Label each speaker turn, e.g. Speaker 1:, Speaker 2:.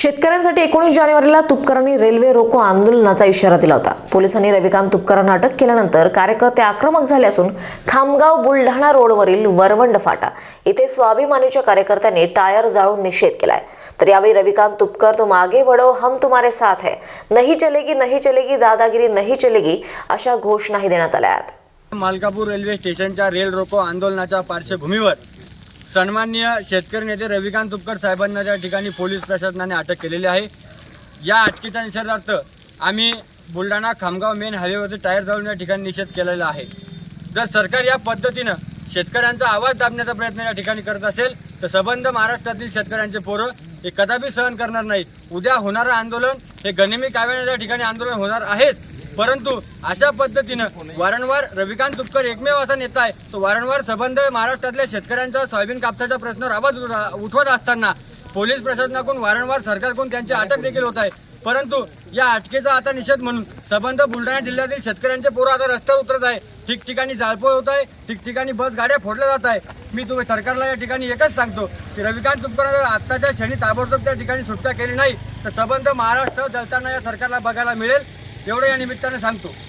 Speaker 1: शेतकऱ्यांसाठी एकोणीस जानेवारीला तुपकरांनी रेल्वे रोको आंदोलनाचा इशारा दिला होता. पोलिसांनी रविकांत तुपकरांना अटक केल्यानंतर कार्यकर्ते आक्रमक झाले असून खामगाव बुलढाणा रोडवरील वरवंड फाटा. इथे स्वाभिमानीच्या कार्यकर्त्यांनी टायर जाळून निषेध केलाय. तर यावेळी रविकांत तुपकर तुम आगे बढो हम तुम्हारे साथ है. नहीं चलेगी नहीं चलेगी दादागिरी नहीं चलेगी अशा घोषणाही देण्यात आल्या आहेत.
Speaker 2: मालकापूर रेल्वे स्टेशनच्या रेल रोको आंदोलनाच्या पार्श्वभूमीवर सन्माननीय शेतकरी नेते रविकांत तुपकर साहेबांना त्या ठिकाणी पोलीस प्रशासनाने अटक केलेली आहे. या अटकेच्या निषेधार्थ आम्ही बुलढाणा खामगाव मेन हायवेवरती टायर जाळून या ठिकाणी निषेध केलेला आहे. जर सरकार या पद्धतीनं शेतकऱ्यांचा आवाज दाबण्याचा प्रयत्न या ठिकाणी करत असेल तर सबंध महाराष्ट्रातील शेतकऱ्यांचे पोरं हे कदापि सहन करणार नाही उद्या होणारं आंदोलन हे गनिमी काव्याने या ठिकाणी आंदोलन होणार आहेच परंतु अशा पद्धतीनं वारंवार रविकांत तुपकर एकमेव असा नेता आहे. तो वारंवार संबंध महाराष्ट्रातल्या शेतकऱ्यांचा सोयाबीन कापसाच्या प्रश्नावर आवाज उठवत असताना पोलीस प्रशासनाकडून वारंवार सरकारकडून त्यांची अटक देखील होत आहे. परंतु या अटकेचा आता निषेध म्हणून संबंध बुलढाणा जिल्ह्यातील शेतकऱ्यांचे पोरं आता रस्त्यावर उतरत आहे. ठिकठिकाणी जाळपोळ होत आहे. ठिकठिकाणी बस गाड्या फोडल्या जात आहे मी तुम्ही सरकारला या ठिकाणी एकच सांगतो की रविकांत तुपकर जर आत्ताच्या क्षणी ताबडतोब त्या ठिकाणी सुटका केली नाही तर संबंध महाराष्ट्र जलताना या सरकारला बघायला मिळेल. एवढं या निमित्ताने सांगतो.